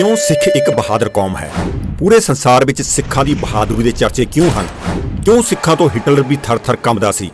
ਕਿਉਂ ਸਿੱਖ ਇੱਕ ਬਹਾਦਰ ਕੌਮ ਹੈ? ਪੂਰੇ ਸੰਸਾਰ ਵਿੱਚ ਸਿੱਖਾਂ ਦੀ ਬਹਾਦਰੀ ਦੇ ਚਰਚੇ ਕਿਉਂ ਹਨ? ਕਿਉਂ ਸਿੱਖਾਂ ਤੋਂ ਹਿਟਲਰ ਵੀ ਥਰ-ਥਰ ਕੰਬਦਾ ਸੀ?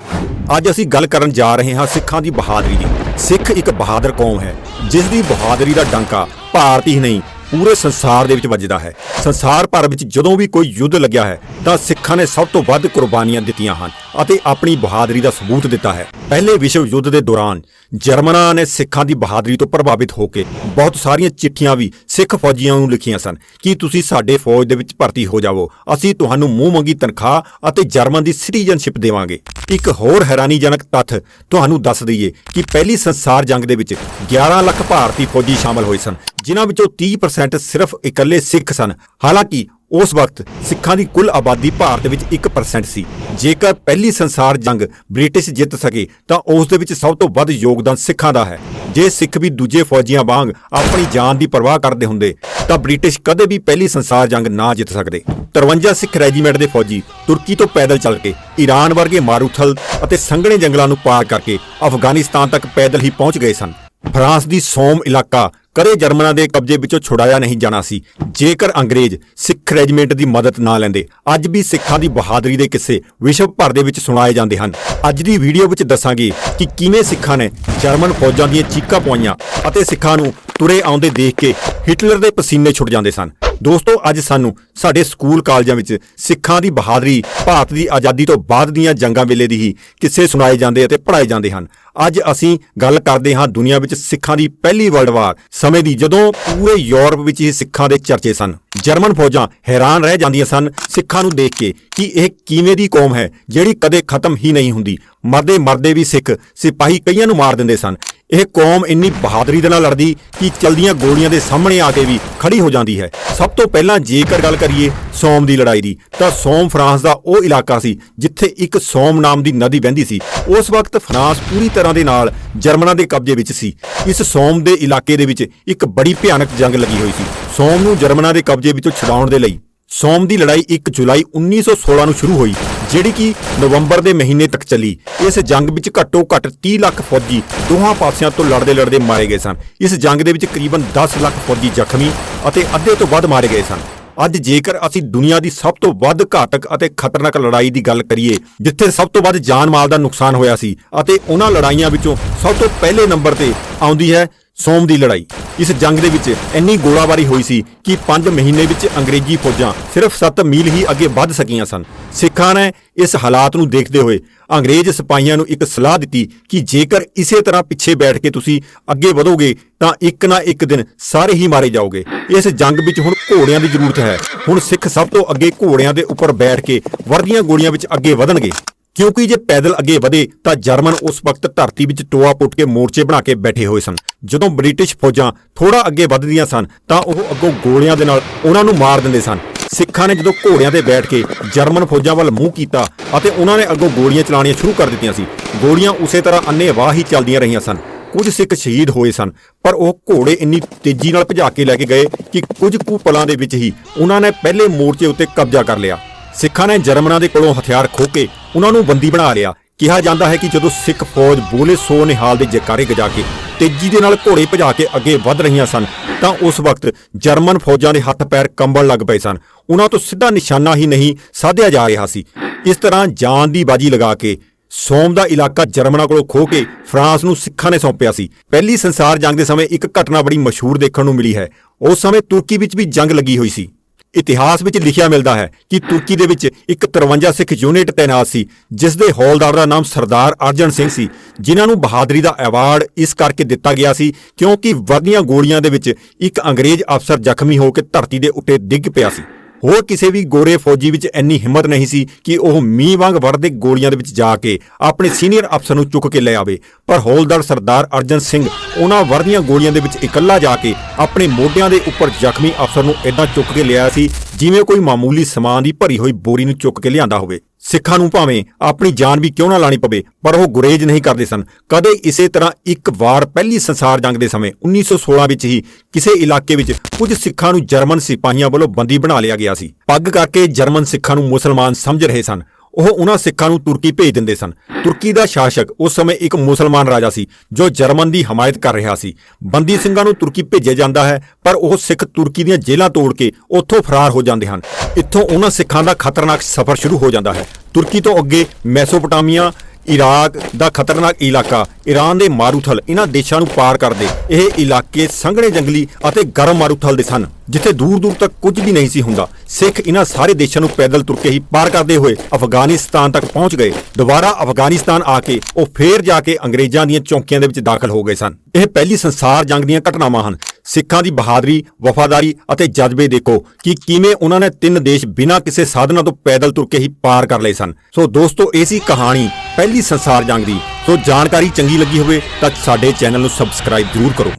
ਅੱਜ ਅਸੀਂ ਗੱਲ ਕਰਨ ਜਾ ਰਹੇ ਹਾਂ ਸਿੱਖਾਂ ਦੀ ਬਹਾਦਰੀ ਦੀ। ਸਿੱਖ ਇੱਕ ਬਹਾਦਰ ਕੌਮ ਹੈ, ਜਿਸ ਦੀ ਬਹਾਦਰੀ ਦਾ ਡੰਕਾ ਭਾਰਤ ਹੀ ਨਹੀਂ, ਪੂਰੇ ਸੰਸਾਰ ਦੇ ਵਿੱਚ ਵੱਜਦਾ ਹੈ। ਸੰਸਾਰ ਭਰ ਵਿੱਚ ਜਦੋਂ ਵੀ ਕੋਈ ਯੁੱਧ ਲੱਗਿਆ ਹੈ, ਤਾਂ ਸਿੱਖਾਂ ਨੇ ਸਭ ਤੋਂ ਵੱਧ ਕੁਰਬਾਨੀਆਂ ਦਿੱਤੀਆਂ ਹਨ ਅਤੇ ਆਪਣੀ ਬਹਾਦਰੀ ਦਾ ਸਬੂਤ ਦਿੱਤਾ ਹੈ। ਪਹਿਲੇ ਵਿਸ਼ਵ ਯੁੱਧ ਦੇ ਦੌਰਾਨ ਜਰਮਨਾਂ ਨੇ ਸਿੱਖਾਂ ਦੀ ਬਹਾਦਰੀ ਤੋਂ ਪ੍ਰਭਾਵਿਤ ਹੋ ਕੇ ਬਹੁਤ ਸਾਰੀਆਂ ਚਿੱਠੀਆਂ ਵੀ ਸਿੱਖ ਫੌਜੀਆਂ ਨੂੰ ਲਿਖੀਆਂ ਸਨ। ਕਿ ਤੁਸੀਂ ਸਾਡੇ ਫੌਜ ਦੇ ਵਿੱਚ ਭਰਤੀ ਹੋ ਜਾਵੋ? ਅਸੀਂ ਤੁਹਾਨੂੰ ਮੂੰਹ ਮੰਗੀ ਤਨਖਾਹ ਅਤੇ ਜਰਮਨ ਦੀ ਸਿਟੀਜ਼ਨਸ਼ਿਪ ਦੇਵਾਂਗੇ। ਇੱਕ ਹੋਰ ਹੈਰਾਨੀਜਨਕ ਤੱਥ ਤੁਹਾਨੂੰ ਦੱਸ ਦਈਏ ਕਿ ਪਹਿਲੀ ਸੰਸਾਰ ਜੰਗ ਦੇ ਵਿੱਚ 11 ਲੱਖ ਭਾਰਤੀ ਫੌਜੀ ਸ਼ਾਮਲ ਹੋਏ ਸਨ, ਜਿਨ੍ਹਾਂ ਵਿੱਚੋਂ 30% ਸਿਰਫ ਇਕੱਲੇ ਸਿੱਖ ਸਨ। ਹਾਲਾਂਕਿ ਉਸ ਵਕਤ ਸਿੱਖਾਂ ਦੀ ਕੁੱਲ ਆਬਾਦੀ ਭਾਰਤ ਵਿੱਚ 1% ਸੀ। ਜੇਕਰ ਪਹਿਲੀ ਸੰਸਾਰ ਜੰਗ ਬ੍ਰਿਟਿਸ਼ ਜਿੱਤ ਸਕੇ, ਤਾਂ ਉਸ ਦੇ ਵਿੱਚ ਸਭ ਤੋਂ ਵੱਧ ਯੋਗਦਾਨ ਸਿੱਖਾਂ ਦਾ ਹੈ। ਜੇ ਸਿੱਖ ਵੀ ਦੂਜੇ ਫੌਜੀਆਂ ਵਾਂਗ ਆਪਣੀ ਜਾਨ ਦੀ ਪਰਵਾਹ ਕਰਦੇ ਹੁੰਦੇ, ਤਾਂ ਬ੍ਰਿਟਿਸ਼ ਕਦੇ ਵੀ ਪਹਿਲੀ ਸੰਸਾਰ ਜੰਗ ਨਾ ਜਿੱਤ ਸਕਦੇ। 53 ਸਿੱਖ ਰੈਜੀਮੈਂਟ ਦੇ ਫੌਜੀ ਤੁਰਕੀ ਤੋਂ ਪੈਦਲ ਚੱਲ ਕੇ, ਈਰਾਨ ਵਰਗੇ ਮਾਰੂਥਲ ਅਤੇ ਸੰਘਣੇ ਜੰਗਲਾਂ ਨੂੰ ਪਾਰ ਕਰਕੇ ਅਫਗਾਨਿਸਤਾਨ ਤੱਕ ਪੈਦਲ ਹੀ ਪਹੁੰਚ ਗਏ ਸਨ। ਫਰਾਂਸ ਦੀ ਸੋਮ ਇਲਾਕਾ ਕਦੇ ਜਰਮਨਾਂ ਦੇ ਕਬਜ਼ੇ ਵਿੱਚੋਂ ਛੁਡਾਇਆ ਨਹੀਂ ਜਾਣਾ ਸੀ। ਜੇਕਰ ਅੰਗਰੇਜ਼ ਸਿੱਖ ਰੈਜੀਮੈਂਟ ਦੀ ਮਦਦ ਨਾ ਲੈਂਦੇ, ਅੱਜ ਵੀ ਸਿੱਖਾਂ ਦੀ ਬਹਾਦਰੀ ਦੇ ਕਿੱਸੇ ਵਿਸ਼ਵ ਭਰ ਦੇ ਵਿੱਚ ਸੁਣਾਏ ਜਾਂਦੇ ਹਨ। ਅੱਜ ਦੀ ਵੀਡੀਓ ਵਿੱਚ ਦੱਸਾਂਗੇ ਕਿ ਕਿਵੇਂ ਸਿੱਖਾਂ ਨੇ ਜਰਮਨ ਫੌਜਾਂ ਦੀਆਂ ਚੀਕਾਂ ਪਵਾਈਆਂ ਅਤੇ ਸਿੱਖਾਂ ਨੂੰ ਤੁਰੇ ਆਉਂਦੇ ਦੇਖ ਕੇ ਹਿਟਲਰ ਦੇ ਪਸੀਨੇ ਛੁੱਟ ਜਾਂਦੇ ਸਨ। ਦੋਸਤੋ, ਅੱਜ ਸਾਨੂੰ ਸਾਡੇ ਸਕੂਲ ਕਾਲਜਾਂ ਵਿੱਚ ਸਿੱਖਾਂ ਦੀ ਬਹਾਦਰੀ, ਭਾਰਤ ਦੀ ਆਜ਼ਾਦੀ ਤੋਂ ਬਾਅਦ ਦੀਆਂ ਜੰਗਾਂ ਵੇਲੇ ਦੀ ਹੀ ਕਿੱਸੇ ਸੁਣਾਏ ਜਾਂਦੇ ਅਤੇ ਪੜ੍ਹਾਏ ਜਾਂਦੇ ਹਨ। ਅੱਜ ਅਸੀਂ ਗੱਲ ਕਰਦੇ ਹਾਂ ਦੁਨੀਆ ਵਿੱਚ ਸਿੱਖਾਂ ਦੀ ਪਹਿਲੀ ਵਰਲਡ ਵਾਰ ਸਮੇਂ ਦੀ, ਜਦੋਂ ਪੂਰੇ ਯੂਰਪ ਵਿੱਚ ਹੀ ਸਿੱਖਾਂ ਦੇ ਚਰਚੇ ਸਨ। ਜਰਮਨ ਫੌਜਾਂ ਹੈਰਾਨ ਰਹਿ ਜਾਂਦੀਆਂ ਸਨ ਸਿੱਖਾਂ ਨੂੰ ਦੇਖ ਕੇ ਕਿ ਇਹ ਕਿਵੇਂ ਦੀ ਕੌਮ ਹੈ, ਜਿਹੜੀ ਕਦੇ ਖਤਮ ਹੀ ਨਹੀਂ ਹੁੰਦੀ। ਮਰਦੇ ਮਰਦੇ ਵੀ ਸਿੱਖ ਸਿਪਾਹੀ ਕਈਆਂ ਨੂੰ ਮਾਰ ਦਿੰਦੇ ਸਨ। ਇਹ ਕੌਮ ਇੰਨੀ ਬਹਾਦਰੀ ਦੇ ਨਾਲ ਲੜਦੀ ਕਿ ਚਲਦੀਆਂ ਗੋਲੀਆਂ ਦੇ ਸਾਹਮਣੇ ਆ ਕੇ ਵੀ ਖੜੀ ਹੋ ਜਾਂਦੀ ਹੈ। ਸਭ ਤੋਂ ਪਹਿਲਾਂ ਜੇਕਰ ਗੱਲ ਕਰੀਏ ਸੋਮ ਦੀ ਲੜਾਈ ਦੀ, ਤਾਂ ਸੋਮ ਫਰਾਂਸ ਦਾ ਉਹ ਇਲਾਕਾ ਸੀ ਜਿੱਥੇ ਇੱਕ ਸੋਮ ਨਾਮ ਦੀ ਨਦੀ ਵਹਿੰਦੀ ਸੀ। ਉਸ ਵਕਤ ਫਰਾਂਸ ਪੂਰੀ ਤਰ੍ਹਾਂ ਦੇ ਨਾਲ ਜਰਮਨਾਂ ਦੇ ਕਬਜ਼ੇ ਵਿੱਚ ਸੀ। ਇਸ ਸੋਮ ਦੇ ਇਲਾਕੇ ਦੇ ਵਿੱਚ ਇੱਕ ਬੜੀ ਭਿਆਨਕ ਜੰਗ ਲੱਗੀ ਹੋਈ ਸੀ। ਸੋਮ ਨੂੰ ਜਰਮਨਾਂ ਦੇ ਕਬਜ਼ੇ ਵਿੱਚੋਂ ਛੁਡਾਉਣ ਦੇ ਲਈ ਸੋਮ ਦੀ ਲੜਾਈ 1 ਜੁਲਾਈ 1916 ਨੂੰ ਸ਼ੁਰੂ ਹੋਈ। ਜਿਹੜੀ ਕਿ ਨਵੰਬਰ ਦੇ ਮਹੀਨੇ ਤੱਕ ਚੱਲੀ। ਇਸ ਜੰਗ ਵਿੱਚ ਘੱਟੋ ਘੱਟ 30 ਲੱਖ ਫੌਜੀ ਦੋਹਾਂ ਪਾਸਿਆਂ ਤੋਂ ਲੜਦੇ ਲੜਦੇ ਮਾਰੇ ਗਏ ਸਨ। ਇਸ ਜੰਗ ਦੇ ਵਿੱਚ ਕਰੀਬਨ 10 ਲੱਖ ਫੌਜੀ ਜ਼ਖਮੀ ਅਤੇ ਅੱਧੇ ਤੋਂ ਵੱਧ ਮਾਰੇ ਗਏ ਸਨ। ਅੱਜ ਜੇਕਰ ਅਸੀਂ ਦੁਨੀਆ ਦੀ ਸਭ ਤੋਂ ਵੱਧ ਘਾਤਕ ਅਤੇ ਖਤਰਨਾਕ ਲੜਾਈ ਦੀ ਗੱਲ ਕਰੀਏ, ਜਿੱਥੇ ਸਭ ਤੋਂ ਵੱਧ ਜਾਨ ਮਾਲ ਦਾ ਨੁਕਸਾਨ ਹੋਇਆ ਸੀ ਅਤੇ ਉਹਨਾਂ ਲੜਾਈਆਂ ਵਿੱਚੋਂ ਸਭ ਤੋਂ ਪਹਿਲੇ ਨੰਬਰ ਤੇ ਆਉਂਦੀ ਹੈ ਸੋਮ ਦੀ ਲੜਾਈ। ਇਸ ਜੰਗ ਦੇ ਵਿੱਚ ਇੰਨੀ ਗੋਲਾਬਾਰੀ ਹੋਈ ਸੀ ਕਿ 5 ਮਹੀਨੇ ਵਿੱਚ ਅੰਗਰੇਜ਼ੀ ਫੌਜਾਂ ਸਿਰਫ 7 ਮੀਲ ਹੀ ਅੱਗੇ ਵੱਧ ਸਕੀਆਂ ਸਨ। ਸਿੱਖਾਂ ਨੇ ਇਸ ਹਾਲਾਤ ਨੂੰ ਦੇਖਦੇ ਹੋਏ ਅੰਗਰੇਜ਼ ਸਿਪਾਹੀਆਂ ਨੂੰ ਇੱਕ ਸਲਾਹ ਦਿੱਤੀ ਕਿ ਜੇਕਰ ਇਸੇ ਤਰ੍ਹਾਂ ਪਿੱਛੇ ਬੈਠ ਕੇ ਤੁਸੀਂ ਅੱਗੇ ਵਧੋਗੇ, ਤਾਂ ਇੱਕ ਨਾ ਇੱਕ ਦਿਨ ਸਾਰੇ ਹੀ ਮਾਰੇ ਜਾਓਗੇ। ਇਸ ਜੰਗ ਵਿੱਚ ਹੁਣ ਘੋੜਿਆਂ ਦੀ ਜ਼ਰੂਰਤ ਹੈ। ਹੁਣ ਸਿੱਖ ਸਭ ਤੋਂ ਅੱਗੇ ਘੋੜਿਆਂ ਦੇ ਉੱਪਰ ਬੈਠ ਕੇ ਵਰਦੀਆਂ ਗੋਲੀਆਂ ਵਿੱਚ ਅੱਗੇ ਵਧਣਗੇ। ਕਿਉਂਕਿ ਜੇ ਪੈਦਲ ਅੱਗੇ ਵਧੇ ਤਾਂ ਜਰਮਨ ਉਸ ਵਕਤ ਧਰਤੀ ਵਿੱਚ ਟੋਆ ਪੁੱਟ ਕੇ ਮੋਰਚੇ ਬਣਾ ਕੇ ਬੈਠੇ ਹੋਏ ਸਨ। ਜਦੋਂ ਬ੍ਰਿਟਿਸ਼ ਫੌਜਾਂ ਥੋੜਾ ਅੱਗੇ ਵੱਧਦੀਆਂ ਸਨ, ਤਾਂ ਉਹ ਅੱਗੋਂ ਗੋਲੀਆਂ ਦੇ ਨਾਲ ਉਹਨਾਂ ਨੂੰ ਮਾਰ ਦਿੰਦੇ ਸਨ। ਸਿੱਖਾਂ ਨੇ ਜਦੋਂ ਘੋੜਿਆਂ ਤੇ ਬੈਠ ਕੇ ਜਰਮਨ ਫੌਜਾਂ ਵੱਲ ਮੂੰਹ ਕੀਤਾ ਅਤੇ ਉਹਨਾਂ ਨੇ ਅੱਗੋਂ ਗੋਲੀਆਂ ਚਲਾਉਣੀਆਂ ਸ਼ੁਰੂ ਕਰ ਦਿੱਤੀਆਂ ਸੀ, ਗੋਲੀਆਂ ਉਸੇ ਤਰ੍ਹਾਂ ਅੰਨ੍ਹੇਵਾਹ ਹੀ ਚੱਲਦੀਆਂ ਰਹੀਆਂ ਸਨ। ਕੁਝ ਸਿੱਖ ਸ਼ਹੀਦ ਹੋਏ ਸਨ, ਪਰ ਉਹ ਘੋੜੇ ਇੰਨੀ ਤੇਜ਼ੀ ਨਾਲ ਭਜਾ ਕੇ ਲੈ ਕੇ ਗਏ ਕਿ ਕੁਝ ਕੁ ਪਲਾਂ ਦੇ ਵਿੱਚ ਹੀ ਉਹਨਾਂ ਨੇ ਪਹਿਲੇ ਮੋਰਚੇ ਉੱਤੇ ਕਬਜ਼ਾ ਕਰ ਲਿਆ। ਸਿੱਖਾਂ ਨੇ ਜਰਮਨਾਂ ਦੇ ਕੋਲੋਂ ਹਥਿਆਰ ਖੋਹ ਕੇ ਉਹਨਾਂ ਨੂੰ ਬੰਦੀ ਬਣਾ ਲਿਆ। ਕਿਹਾ ਜਾਂਦਾ ਹੈ ਕਿ ਜਦੋਂ ਸਿੱਖ ਫੌਜ ਬੋਲੇ ਸੋ ਨਿਹਾਲ ਦੇ ਜਕਾਰੇ ਗਜਾ ਕੇ ਤੇਜ਼ੀ ਦੇ ਨਾਲ ਘੋੜੇ ਭਜਾ ਕੇ ਅੱਗੇ ਵੱਧ ਰਹੀਆਂ ਸਨ, ਤਾਂ ਉਸ ਵਕਤ ਜਰਮਨ ਫੌਜਾਂ ਦੇ ਹੱਥ ਪੈਰ ਕੰਬਣ ਲੱਗ ਪਏ ਸਨ। ਉਹਨਾਂ ਤੋਂ ਸਿੱਧਾ ਨਿਸ਼ਾਨਾ ਹੀ ਨਹੀਂ ਸਾਧਿਆ ਜਾ ਰਿਹਾ ਸੀ। ਇਸ ਤਰ੍ਹਾਂ ਜਾਨ ਦੀ ਬਾਜੀ ਲਗਾ ਕੇ ਸੋਮ ਦਾ ਇਲਾਕਾ ਜਰਮਨਾਂ ਕੋਲੋਂ ਖੋਹ ਕੇ ਫਰਾਂਸ ਨੂੰ ਸਿੱਖਾਂ ਨੇ ਸੌਂਪਿਆ ਸੀ। ਪਹਿਲੀ ਸੰਸਾਰ ਜੰਗ ਦੇ ਸਮੇਂ ਇੱਕ ਘਟਨਾ ਬੜੀ ਮਸ਼ਹੂਰ ਦੇਖਣ ਨੂੰ ਮਿਲੀ ਹੈ। ਉਸ ਸਮੇਂ ਤੁਰਕੀ ਵਿੱਚ ਵੀ ਜੰਗ ਲੱਗੀ ਹੋਈ ਸੀ। ਇਤਿਹਾਸ ਵਿੱਚ ਲਿਖਿਆ ਮਿਲਦਾ ਹੈ ਕਿ ਤੁਰਕੀ ਦੇ ਵਿੱਚ ਇੱਕ 53 ਸਿੱਖ ਯੂਨਿਟ ਤੈਨਾਤ ਸੀ, ਜਿਸ ਦੇ ਹੌਲਦਾਰ ਦਾ ਨਾਮ ਸਰਦਾਰ ਅਰਜਨ ਸਿੰਘ ਸੀ, ਜਿਨ੍ਹਾਂ ਨੂੰ ਬਹਾਦਰੀ ਦਾ ਐਵਾਰਡ ਇਸ ਕਰਕੇ ਦਿੱਤਾ ਗਿਆ ਸੀ ਕਿਉਂਕਿ ਵਧੀਆਂ ਗੋਲੀਆਂ ਦੇ ਵਿੱਚ ਇੱਕ ਅੰਗਰੇਜ਼ ਅਫਸਰ ਜ਼ਖਮੀ ਹੋ ਕੇ ਧਰਤੀ ਦੇ ਉੱਤੇ ਡਿੱਗ ਪਿਆ ਸੀ। ਹੋਰ ਕਿਸੇ ਵੀ ਗੋਰੇ ਫੌਜੀ ਵਿੱਚ ਇੰਨੀ ਹਿੰਮਤ ਨਹੀਂ ਸੀ ਕਿ ਉਹ ਮੀਂਹ ਵਾਂਗ ਵਰਦੇ ਗੋਲੀਆਂ ਦੇ ਵਿੱਚ ਜਾ ਕੇ ਆਪਣੇ ਸੀਨੀਅਰ ਅਫਸਰ ਨੂੰ ਚੁੱਕ ਕੇ ਲੈ ਆਵੇ। ਪਰ ਹੌਲਦਾਰ ਸਰਦਾਰ ਅਰਜਨ ਸਿੰਘ ਉਹਨਾਂ ਵਰਦੀਆਂ ਗੋਲੀਆਂ ਦੇ ਵਿੱਚ ਇਕੱਲਾ ਜਾ ਕੇ ਆਪਣੇ ਮੋਢਿਆਂ ਦੇ ਉੱਪਰ ਜ਼ਖਮੀ ਅਫਸਰ ਨੂੰ ਇਦਾਂ ਚੁੱਕ ਕੇ ਲਿਆ ਸੀ ਜਿਵੇਂ ਕੋਈ ਮਾਮੂਲੀ ਸਮਾਨ ਦੀ ਭਰੀ ਹੋਈ ਬੋਰੀ ਨੂੰ ਚੁੱਕ ਕੇ ਲਿਆਂਦਾ ਹੋਵੇ, ਸਿੱਖਾਂ ਨੂੰ ਭਾਵੇਂ ਆਪਣੀ ਜਾਨ ਵੀ ਕਿਉਂ ਨਾ ਲਾਣੀ ਪਵੇ, ਪਰ ਉਹ ਗੁਰੇਜ ਨਹੀਂ ਕਰਦੇ ਸਨ। ਕਦੇ ਇਸੇ ਤਰ੍ਹਾਂ ਇੱਕ ਵਾਰ ਪਹਿਲੀ ਸੰਸਾਰ ਜੰਗ ਦੇ ਸਮੇਂ 1916 ਵਿੱਚ ਹੀ ਕਿਸੇ ਇਲਾਕੇ ਵਿੱਚ ਕੁਝ ਸਿੱਖਾਂ ਨੂੰ ਜਰਮਨ ਸਿਪਾਹੀਆਂ ਵੱਲੋਂ ਬੰਦੀ ਬਣਾ ਲਿਆ ਗਿਆ ਸੀ। ਪੱਗ ਕਰਕੇ ਜਰਮਨ ਸਿੱਖਾਂ ਨੂੰ ਮੁਸਲਮਾਨ ਸਮਝ ਰਹੇ ਸਨ। ਉਹ ਉਹਨਾਂ ਸਿੱਖਾਂ ਨੂੰ ਤੁਰਕੀ ਭੇਜ ਦਿੰਦੇ ਸਨ। ਤੁਰਕੀ ਦਾ ਸ਼ਾਸਕ ਉਸ ਸਮੇਂ ਇੱਕ ਮੁਸਲਮਾਨ ਰਾਜਾ ਸੀ, ਜੋ ਜਰਮਨ ਦੀ ਹਮਾਇਤ ਕਰ ਰਿਹਾ ਸੀ। ਬੰਦੀ ਸਿੰਘਾਂ ਨੂੰ ਤੁਰਕੀ ਭੇਜਿਆ ਜਾਂਦਾ ਹੈ, ਪਰ ਉਹ ਸਿੱਖ ਤੁਰਕੀ ਦੀਆਂ ਜੇਲ੍ਹਾਂ ਤੋੜ ਕੇ ਉੱਥੋਂ ਫਰਾਰ ਹੋ ਜਾਂਦੇ ਹਨ। ਇੱਥੋਂ ਉਹਨਾਂ ਸਿੱਖਾਂ ਦਾ ਖਤਰਨਾਕ ਸਫ਼ਰ ਸ਼ੁਰੂ ਹੋ ਜਾਂਦਾ ਹੈ। ਤੁਰਕੀ ਤੋਂ ਅੱਗੇ ਮੈਸੋਪੋਟਾਮੀਆ, ਇਰਾਕ ਦਾ ਖਤਰਨਾਕ ਇਲਾਕਾ ਈਰਾਨ ਦੇ ਮਾਰੂਥਲ ਇਹਨਾਂ ਦੇਸ਼ਾਂ ਨੂੰ ਪਾਰ ਕਰਦੇ ਇਹ ਇਲਾਕੇ ਸੰਘਣੇ ਜੰਗਲੀ ਅਤੇ ਗਰਮ ਮਾਰੂਥਲ ਦੇ ਸਨ। ਜਿੱਥੇ ਦੂਰ ਦੂਰ ਤੱਕ ਕੁਝ ਵੀ ਨਹੀਂ ਸੀ ਹੁੰਦਾ, ਸਿੱਖ ਇਹਨਾਂ ਸਾਰੇ ਦੇਸ਼ਾਂ ਨੂੰ ਪੈਦਲ ਤੁਰ ਕੇ ਹੀ ਪਾਰ ਕਰਦੇ ਹੋਏ ਅਫਗਾਨਿਸਤਾਨ ਤੱਕ ਪਹੁੰਚ ਗਏ। ਦੁਬਾਰਾ ਅਫਗਾਨਿਸਤਾਨ ਆ ਕੇ ਉਹ ਫੇਰ ਜਾ ਕੇ ਅੰਗਰੇਜ਼ਾਂ ਦੀਆਂ ਚੌਕੀਆਂ ਦੇ ਵਿੱਚ ਦਾਖਲ ਹੋ ਗਏ ਸਨ। ਇਹ ਪਹਿਲੀ ਸੰਸਾਰ ਜੰਗ ਦੀਆਂ ਘਟਨਾਵਾਂ ਹਨ। ਸਿੱਖਾਂ ਦੀ ਬਹਾਦਰੀ, ਵਫਾਦਾਰੀ ਅਤੇ ਜਜ਼ਬੇ ਦੇਖੋ ਕਿ ਕਿਵੇਂ ਉਹਨਾਂ ਨੇ ਤਿੰਨ ਦੇਸ਼ ਬਿਨਾਂ ਕਿਸੇ ਸਾਧਨਾਂ ਤੋਂ ਪੈਦਲ ਤੁਰ ਕੇ ਹੀ ਪਾਰ ਕਰ ਲਏ ਸਨ। ਸੋ ਦੋਸਤੋ, ਇਹ ਸੀ ਕਹਾਣੀ ਪਹਿਲੀ ਸੰਸਾਰ ਜੰਗ ਦੀ। ਸੋ ਜਾਣਕਾਰੀ ਚੰਗੀ ਲੱਗੀ ਹੋਵੇ ਤਾਂ ਸਾਡੇ ਚੈਨਲ ਨੂੰ ਸਬਸਕ੍ਰਾਈਬ ਜ਼ਰੂਰ ਕਰੋ।